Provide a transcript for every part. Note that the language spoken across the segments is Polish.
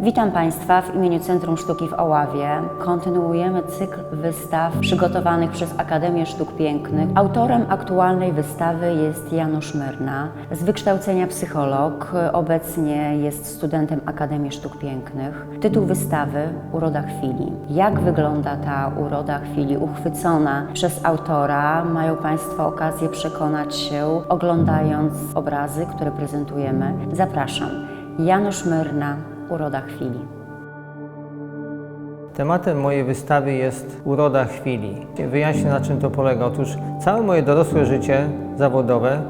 Witam Państwa w imieniu Centrum Sztuki w Oławie. Kontynuujemy cykl wystaw przygotowanych przez Akademię Sztuk Pięknych. Autorem aktualnej wystawy jest Janusz Myrna, z wykształcenia psycholog, obecnie jest studentem Akademii Sztuk Pięknych. Tytuł wystawy Uroda chwili. Jak wygląda ta uroda chwili uchwycona przez autora, mają Państwo okazję przekonać się oglądając obrazy, które prezentujemy. Zapraszam. Janusz Myrna, Uroda chwili. Tematem mojej wystawy jest uroda chwili. Wyjaśnię na czym to polega. Otóż całe moje dorosłe życie zawodowe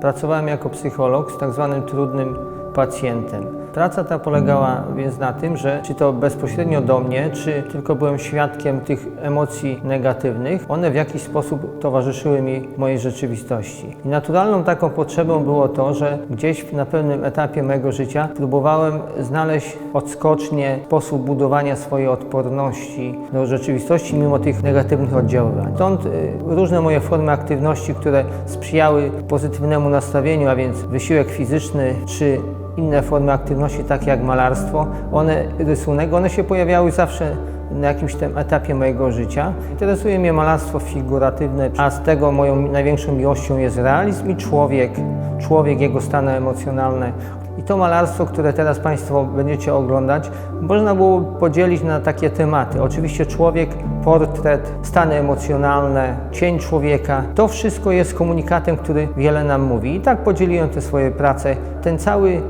pracowałem jako psycholog z tak zwanym trudnym pacjentem. Praca ta polegała więc na tym, że czy to bezpośrednio do mnie, czy tylko byłem świadkiem tych emocji negatywnych, one w jakiś sposób towarzyszyły mi w mojej rzeczywistości. I naturalną taką potrzebą było to, że gdzieś na pewnym etapie mojego życia próbowałem znaleźć odskocznie sposób budowania swojej odporności do rzeczywistości mimo tych negatywnych oddziaływań. Stąd y, różne moje formy aktywności, które sprzyjały pozytywnemu nastawieniu, a więc wysiłek fizyczny czy inne formy aktywności, takie jak malarstwo, one, rysunek, one się pojawiały zawsze na jakimś tam etapie mojego życia. Interesuje mnie malarstwo figuratywne, a z tego moją największą miłością jest realizm i człowiek, człowiek, jego stany emocjonalne. I to malarstwo, które teraz Państwo będziecie oglądać, można było podzielić na takie tematy. Oczywiście człowiek, portret, stany emocjonalne, cień człowieka. To wszystko jest komunikatem, który wiele nam mówi. I tak podzieliłem te swoje prace. Ten cały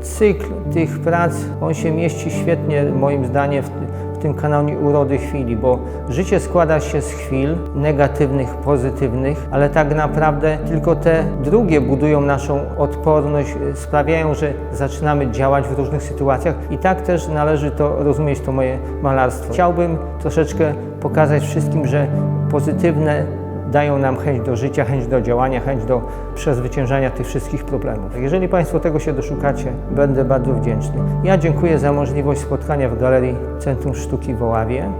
cykl tych prac, on się mieści świetnie moim zdaniem w, w tym kanale Urody Chwili, bo życie składa się z chwil negatywnych, pozytywnych, ale tak naprawdę tylko te drugie budują naszą odporność, sprawiają, że zaczynamy działać w różnych sytuacjach i tak też należy to rozumieć, to moje malarstwo. Chciałbym troszeczkę pokazać wszystkim, że pozytywne dają nam chęć do życia, chęć do działania, chęć do przezwyciężania tych wszystkich problemów. Jeżeli Państwo tego się doszukacie, będę bardzo wdzięczny. Ja dziękuję za możliwość spotkania w Galerii Centrum Sztuki w Oławie.